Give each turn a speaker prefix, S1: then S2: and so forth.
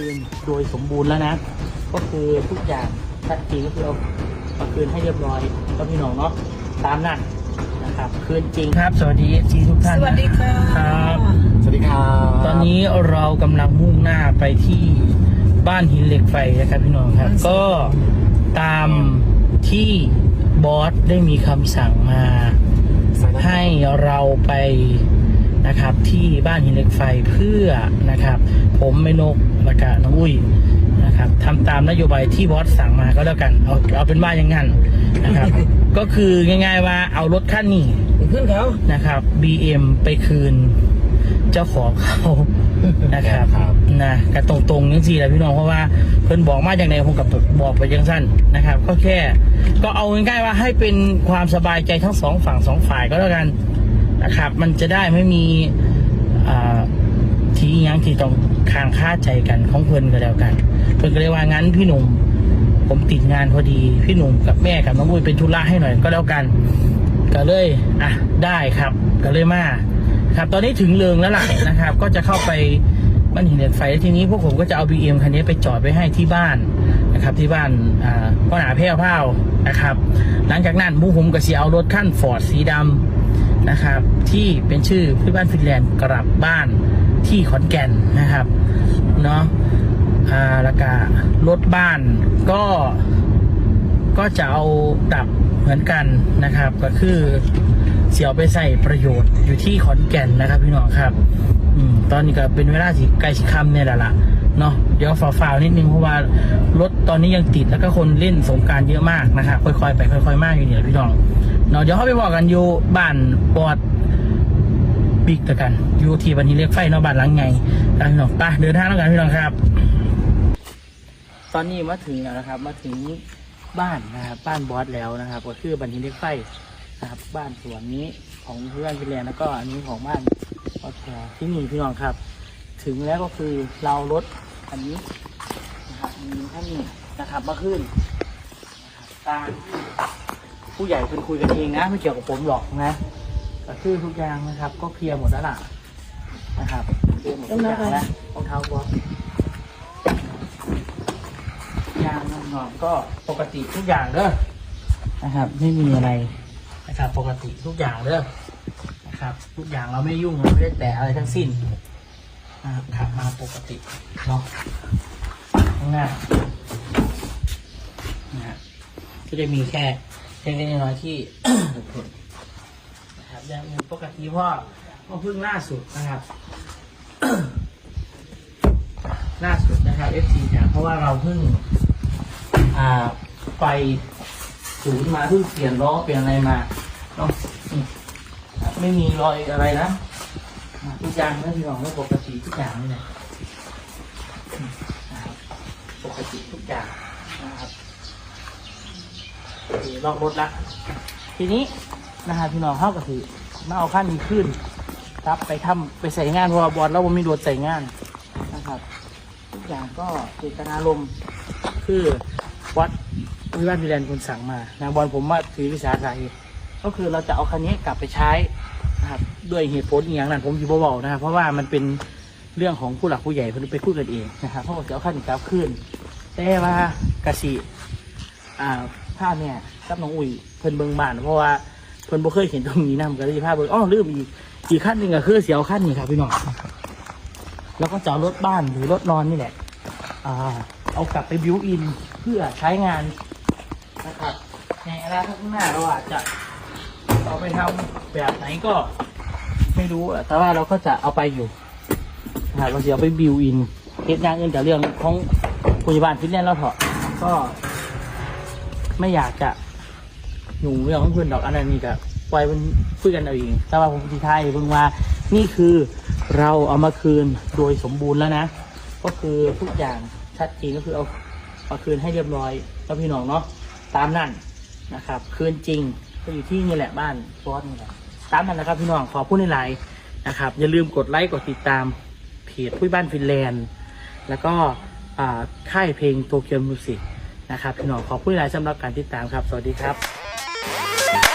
S1: คืนโดยสมบูรณ์แล้วนะ ก็คือทุกอย่างชัดเจนก็คือเอามาคืนให้เรียบร้อยก็พี่น้องเนาะตามนั้นนะครับ คืนจริงครับ สวัสดีจีทุกท่าน
S2: สวัสดีค่ะ
S1: ครับ
S3: สวัสดีครับ
S1: ตอนนี้เรากำลังมุ่งหน้าไปที่บ้านหินเหล็กไฟนะครับพี่น้องครับ ก็ตามที่บอสได้มีคำสั่งมาให้เราไป นะครับ ที่บ้านหินเหล็กไฟเพื่อนะครับ ผมไม่นกและกะน้องอุ้ยนะครับทำตามนโยบายที่บอสสั่งมาก็แล้วกันเอาเอาเป็นว่าอย่างนั้นนะครับ ก็คือง่ายๆว่าเอารถคันนี้
S2: ขึ้นเขา
S1: นะครับ BM ไปคืนเจ้าของเขานะครับ
S3: ครับ
S1: นะกระตรงตรงๆนี่สิแหละพี่น้องเพราะว่าเพิ่นบอกมาอย่างไรผมกับบอกไปยังสั้นนะครับ ก็แค่ ก็เอาง่ายๆว่าให้เป็นความสบายใจทั้งสองฝั่งสองฝ่ายก็แล้วกัน นะครับ มันจะได้ไม่มีทีอิหยังที่ต้องคางค่าใจกันของเพิ่นก็แล้วกันเพิ่นก็เลยว่างั้นพี่หนุ่มผมติดงานพอดี พี่หนุ่มกับแม่กับน้องบุ้ยเป็นธุระให้หน่อยก็แล้วกันก็เลยอะได้ครับก็เลยมาครับ ตอนนี้ถึงเริงแล้วล่ะนะครับ ก็จะเข้าไปบ้านหินเหล็กไฟแล้วทีนี้พวกผมก็จะเอา BM คันนี้ไปจอดไว้ให้ที่บ้านนะครับ ที่บ้านอ่าพ่อหนาแพ้วเผานะครับ หลังจากนั้นพวกผมก็จะเอารถขั้นฟอร์ดสีดำ นะครับ ที่เป็นชื่อพี่บ้านฟินแลนด์กลับบ้านที่ขอนแก่นนะครับเนาะอ่าแล้วก็รถบ้านก็ก็จะเอาดับเหมือนกันนะครับ ก็คือเสียเอาไปใส่ประโยชน์อยู่ที่ขอนแก่นนะครับพี่น้องครับอืมตอนนี้ก็เป็นเวลาที่ใกล้ชิคำเนี่ยแหละละเนาะเดี๋ยวฝ่าๆนิดนึงเพราะว่ารถตอนนี้ยังติดแล้วก็คนเล่นสงการเยอะมากนะครับค่อยๆไปค่อย ๆ มากอยู่นี่แหละพี่น้อง เนาะเดี๋ยวเขาไปบอกกันอยู่บ้านปอดบิกตะกันอยู่ที่บันทีเรียกไฟเนาะบ้านหลังไงอะพี่น้องไปเดินทางแล้วกันพี่น้องครับ ตอนนี้มาถึงแล้วนะครับ มาถึงบ้านนะครับบ้านบอสแล้วนะครับ ก็คือบันทีเล็กไฟนะครับ บ้านสวนนี้ของเพื่อนพี่แลนแล้วก็อันนี้ของบ้านบอสแพรที่นี่พี่น้องครับ ถึงแล้วก็คือเรารถอันนี้นะครับมีท่านนี้นะครับมาขึ้นนะครับตามที่ ผู้ใหญ่เป็นคุยกันเองนะ ไม่เกี่ยวกับผมหรอกนะก็คือทุกอย่างนะครับ ก็เคลียร์หมดแล้วล่ะนะครับเคลียร์หมดทุกอย่างแล้วรองเท้าบอสยางนอนก็ปกติทุกอย่างเด้อนะครับ ไม่มีอะไรนะครับ ปกติทุกอย่างเด้อนะครับ ทุกอย่างเราไม่ยุ่งเราไม่ได้แตะอะไรทั้งสิ้นนะครับขับมาปกติเนาะข้างหน้านะฮะก็จะมีแค่ เล็กๆน้อยๆที่ นะครับยังเป็นปกติพราะว่าเพิ่งล่าสุดนะครับ ล่าสุดนะครับ FC นี่ยเพราะว่าเราเพิ่ง อ่าไปศูนย์มาเพิ่งเปลี่ยนล้อเปลี่ยนอะไรมาเนาะอืมไม่มีรอยอะไรนะอ่าทุกอย่างนะพี่น้องก็ปกติทุกอย่างนี่แหละอืมนะครับปกติทุกอย่างนะครับ โอกรถละ ทีนี้นะครับพี่น้องเข้ากับถือมาเอาขั้นนี้ขึ้นครับไปทำไปใส่งานเพราะว่าบอลแล้วผมมีรถใส่งานนะครับ ทุกอย่างก็เจตนารมณ์คือวัดวิวัฒน์วิแลนคุณสั่งมานะบอลผมว่าถือวิสาสะเหตุก็คือเราจะเอาคันนี้กลับไปใช้นะครับด้วยเหตุผลอย่างนั้นผมอยู่เบาๆนะครับเพราะว่ามันเป็นเรื่องของผู้หลักผู้ใหญ่เพิ่นไปพูดกันเองนะครับเพราะว่าจะเอาคันนี้กลับขึ้น แต่ว่ากะสิอ่าภาพเนี่ย กับน้องอุ้ยเพิ่นเบิ่งบ้านเพราะว่าเพิ่นบ่เคยเห็นตรงนี้นำก็เลยภาพเบิ่งอ้อลืมอีกอีกขั้นหนึ่งก็คือเสียวขั้นนี้ครับพี่น้องแล้วก็จะเอารถบ้านหรือรถนอนนี่แหละอ่าเอากลับไปบิวอินเพื่อใช้งานนะครับในอนาคตข้างหน้าเราอาจจะเอาไปทำแบบไหนก็ ไม่รู้แต่ว่าเราก็จะเอาไปอยู่นะครับเราจะเอาไปบิวอินเฮ็ดอย่างอื่นแต่เรื่องของพยาบาลฟิตเนสเราเถอะก็ไม่อยากจะ หยุ่งเรื่องของเพื่อนดอกอันนั้นนี่ก็ปล่อยมันคุยกันเอาเองแต่ว่าผมทีท้ายเพิ่งว่านี่คือเราเอามาคืนโดยสมบูรณ์แล้วนะ ก็คือทุกอย่างชัดเจนก็คือเอาเอาคืนให้เรียบร้อยแล้วพี่น้องเนาะตามนั่นนะครับ คืนจริงก็อยู่ที่นี่แหละบ้านฟอสนี่แหละตามนั้นนะครับพี่น้องขอพูดในไลน์นะครับ อย่าลืมกดไลค์กดติดตามเพจผู้บ้านฟินแลนด์ แล้วก็อ่าค่ายเพลงโตเกียวมิวสิกนะครับพี่น้องขอพูดในไลน์สำหรับการติดตามครับ สวัสดีครับ Yeah.